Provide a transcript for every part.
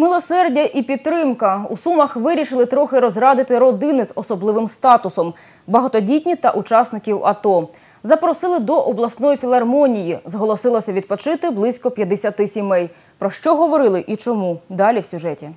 Милосердя і підтримка. У Сумах вирішили трохи розрадити родини з особливим статусом – багатодітні та учасників АТО. Запросили до обласної філармонії. Зголосилося відпочити близько 50 сімей. Про що говорили і чому? Далі в сюжеті.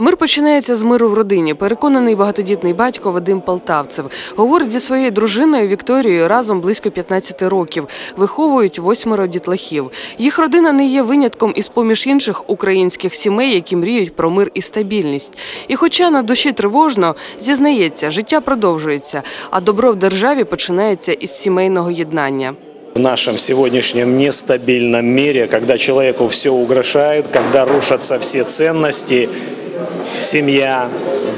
Мир починається з миру в родині. Переконаний багатодітний батько Вадим Полтавцев. Говорить зі своєю дружиною Вікторією разом близько 15 років. Виховують восьмеро дітлахів. Їх родина не є винятком із поміж інших українських сімей, які мріють про мир і стабільність. І хоча на душі тривожно, зізнається, життя продовжується, а добро в державі починається із сімейного єднання. В нашем сегодняшнем нестабильном мире, когда человеку все угрожает, когда рушатся все ценности, семья,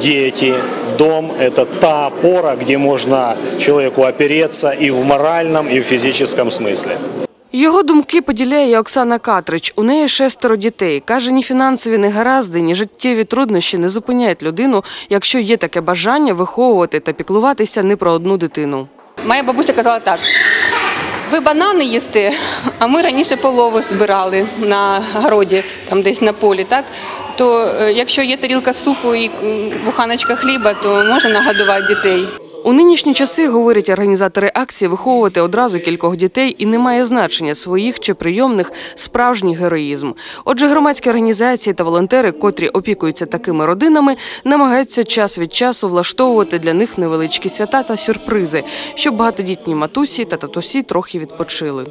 дети, дом – это та опора, где можно человеку опереться и в моральном, и в физическом смысле. Його думки поділяє і Оксана Катрич. У неї шестеро дітей. Каже, ні фінансові негаразди, ні життєві труднощі не зупиняють людину, якщо є таке бажання виховувати та піклуватися не про одну дитину. Моя бабуся казала так: ви банани їсте, а ми раніше полову збирали на городі, там десь на полі, так? То е, якщо є тарілка супу і буханочка хліба, то можна нагодувати дітей. У нинішні часи, говорять організатори акції, виховувати одразу кількох дітей і не має значення своїх чи прийомних справжній героїзм. Отже, громадські організації та волонтери, котрі опікуються такими родинами, намагаються час від часу влаштовувати для них невеличкі свята та сюрпризи, щоб багатодітні матусі та татусі трохи відпочили.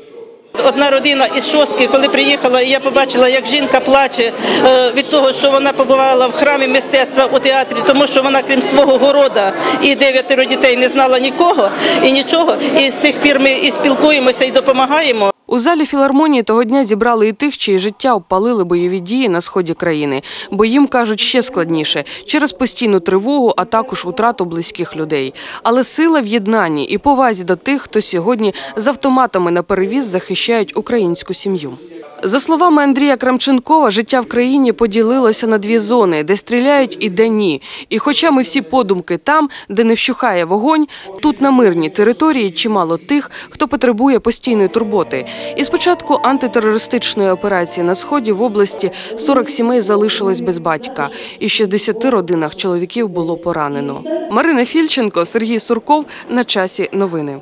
Одна родина із шостки, коли приїхала, і я побачила, як жінка плаче е, від того, що вона побувала в храмі мистецтва у театрі, тому що вона, крім свого города і дев'ятеро дітей, не знала нікого і нічого. І з тих пір ми і спілкуємося, і допомагаємо. У залі філармонії того дня зібрали і тих, чиї життя обпалили бойові дії на сході країни. Бо їм кажуть ще складніше через постійну тривогу, а також утрату близьких людей. Але сила в єднанні і повазі до тих, хто сьогодні з автоматами на перевіз захищають українську сім'ю. За словами Андрія Крамченкова, життя в країні поділилося на дві зони, де стріляють і де ні. І хоча ми всі подумки там, де не вщухає вогонь, тут на мирній території чимало тих, хто потребує постійної турботи. І з початку антитерористичної операції на сході в області 40 сімей залишилось без батька, і в 60 родинах чоловіків було поранено. Марина Фільченко, Сергій Сурков на часі новини.